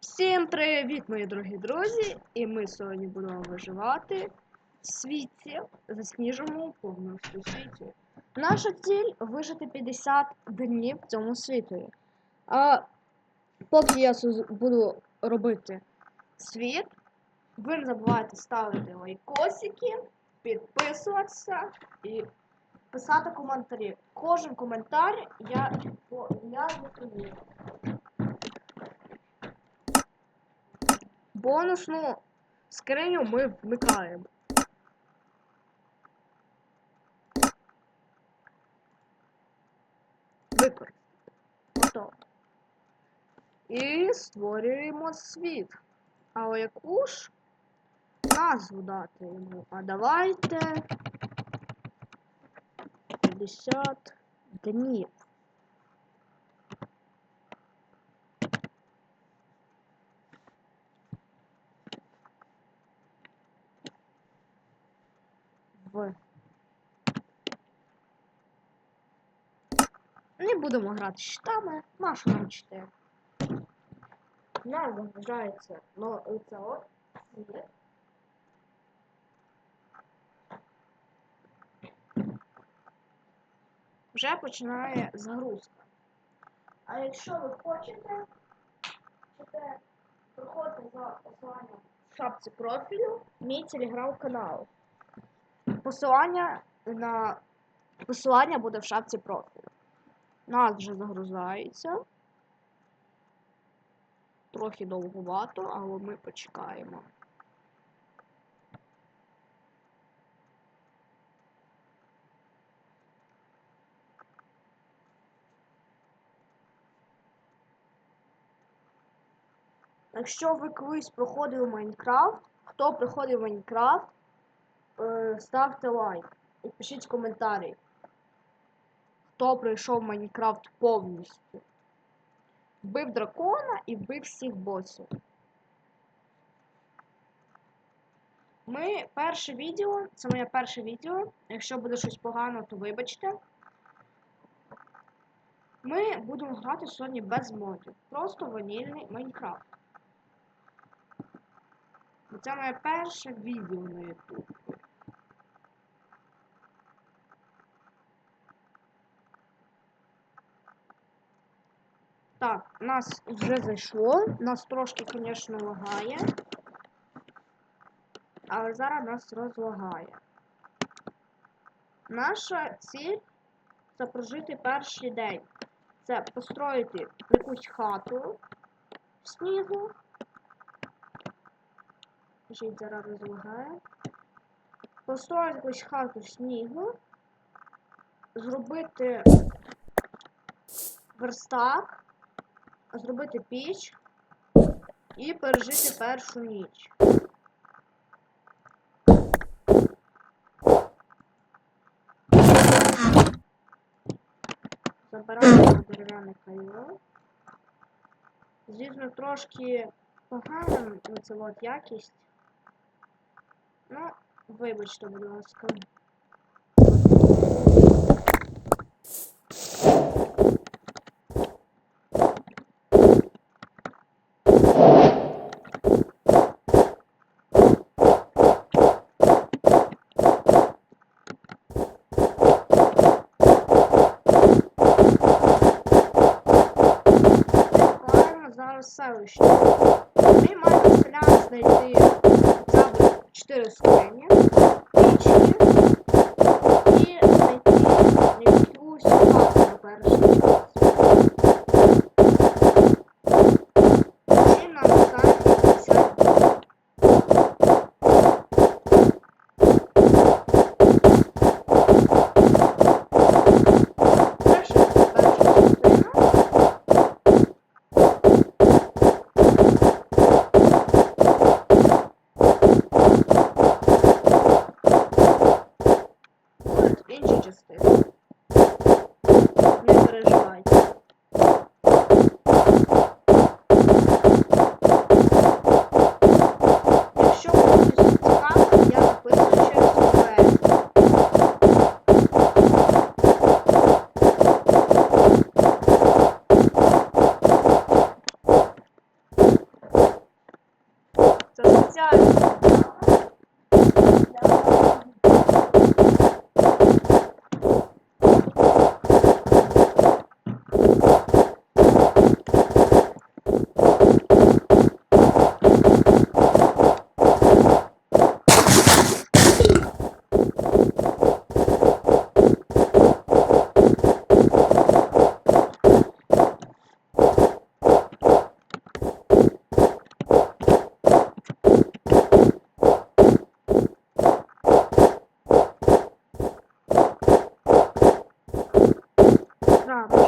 Всім привіт, мої дорогі друзі! І ми сьогодні будемо виживати в світі, засніженому повністю світі. Наша ціль вижити 50 днів в цьому світі. А поки я буду робити світ, ви не забувайте ставити лайкосики, підписуватися і писати коментарі. Кожен коментар я, я відповім. Бонусну скриню ми вмикаємо. Використати. Готово. І створюємо світ. Але яку ж назву дати йому? А давайте 50 днів. В. Не будемо грати щитами, нашу нам 4. Нас загружається, ну це от. Вже починає загрузка. А якщо ви хочете, хочете проходити за посиланням в шапці профілю мій телеграм-канал. Посилання на посилання буде в шапці профілю. Нас вже загрузається. Трохи довгувато, але ми почекаємо. Якщо ви колись проходили Майнкрафт, хто проходив Майнкрафт, ставте лайк і пишіть коментарі. Хто пройшов Майнкрафт повністю. Вбив дракона і вбив всіх босів. Ми перше відео, це моє перше відео. Якщо буде щось погано, то вибачте. Ми будемо грати сьогодні без модів. Просто ванільний Майнкрафт. Це моє перше відео на YouTube. Так, нас вже зайшло. Нас трошки, звісно, лагає. Але зараз нас розлагає. Наша ціль це прожити перший день. Це построїти якусь хату в снігу. Жить зараз розлагає. Построїти якусь хату в снігу. Зробити верстак зробити піч і пережити першу ніч. Забираємо дерев'яне кайло. Звісно, трошки погана оця от якість. Ну, вибачте, будь ласка. Зараз. Ми маємо селян знайти забути 4 скрині,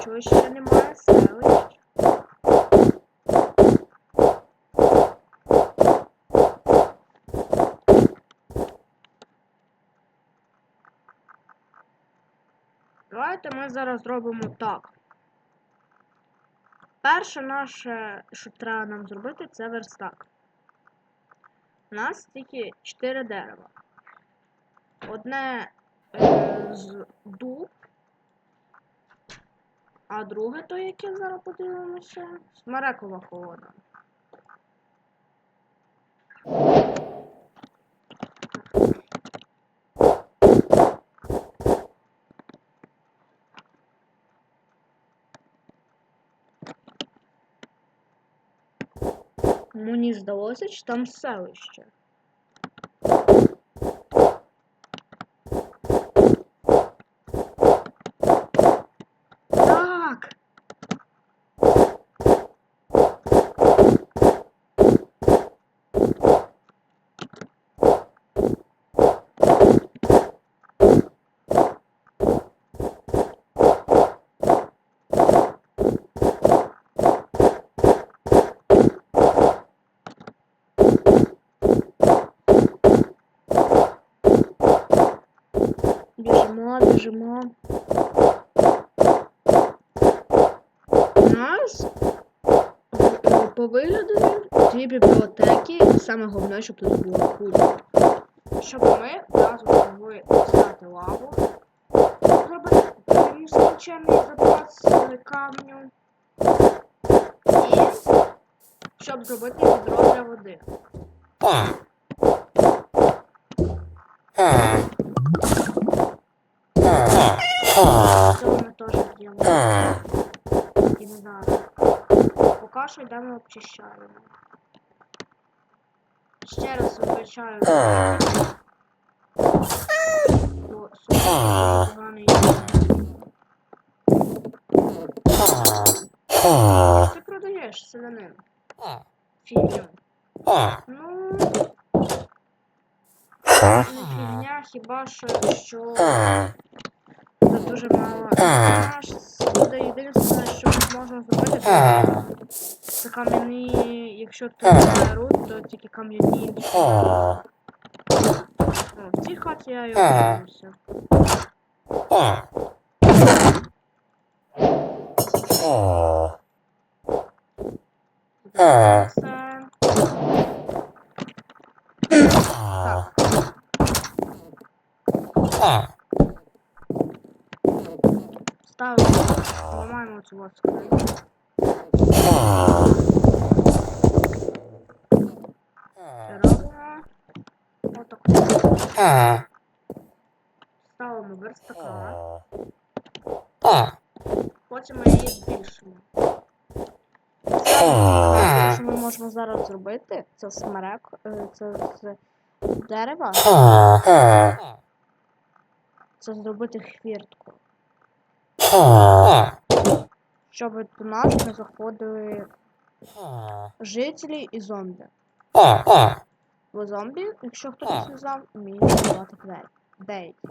Що ще немає селищ. Давайте ми зараз зробимо так. Перше наше, що треба нам зробити, це верстак. У нас тільки 4 дерева. Одне е, з дуб, а друге то, яке зараз подивимося, смерекова холода. Мені здалося, що там селище. Так. Біжимо, біжимо. У нас по вигляду дві бібліотеки. Саме головне, щоб тут було кулька. Щоб ми одразу могли дістати лаву. Зробити нескінченний запас камню. І щоб зробити відро для води. обчищаємо. Ще раз вибачаю. Бо супер поганий. Ти продаєш селянин. Фігню. Ну, не фігня, хіба що, що це дуже мало. Наш буде єдине, що можна зробити, це, це кам'яні, якщо тут беруть, то тільки кам'яні. О, в цій хаті я і опинився. Це... Ставимо, ламаємо цю от Ставимо верстака. Потім ми її збільшимо. Те, що ми можемо зараз зробити, це смерек, е, це з дерева, це зробити хвіртку. Щоб до нас не заходили жителі і зомбі. Бо зомбі, якщо хтось не знав, вміють вбивати двері. Деякі.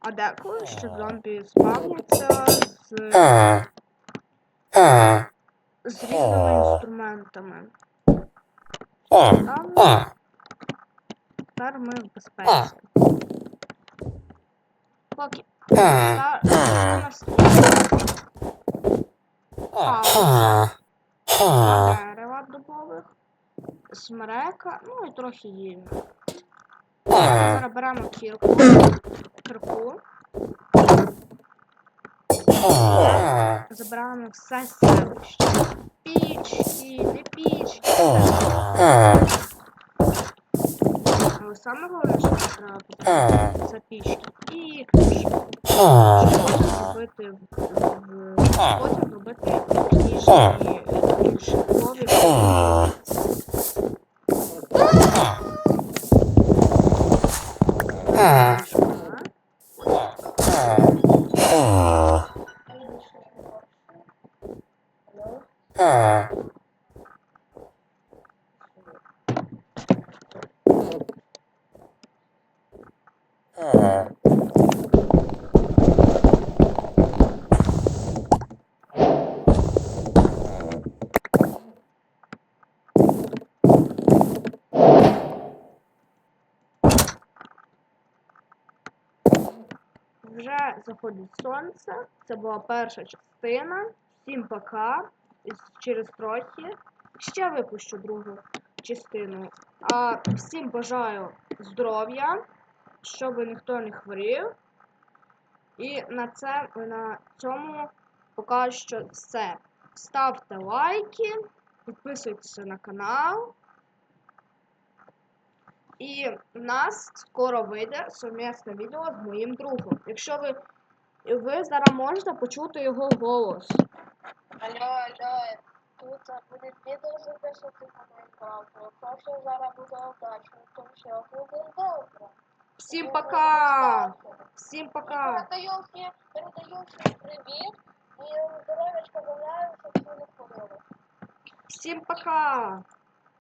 А деколи ще зомбі спавняться з, з різними інструментами. Але тепер ми в безпеці. Поки. Та, у нас є дерева дубових, смерека, ну і трохи їжі. Зараз беремо кірку, кірку, забираємо все селище. пічки, не пічки. Але саме головне, що треба купити, це пічки. І робити в, потім робити книжні книжкові. Вже заходить сонце. Це була перша частина. Всім пока. І Через трохи. Ще випущу другу частину. А всім бажаю здоров'я, щоб ніхто не хворів. І на це на цьому поки що все. Ставте лайки, підписуйтесь на канал. І в нас скоро вийде совмісне відео з моїм другом. Якщо ви, ви зараз можете почути його голос. Алло, алло, тут буде відео записувати на Майнкрафт. Все зараз буде удачно, то все буде добре. Всім пока! Всім пока! передаю всім, передаю всім привіт. І здоров'ячка бажаю, щоб всі не хворіли. Всім пока!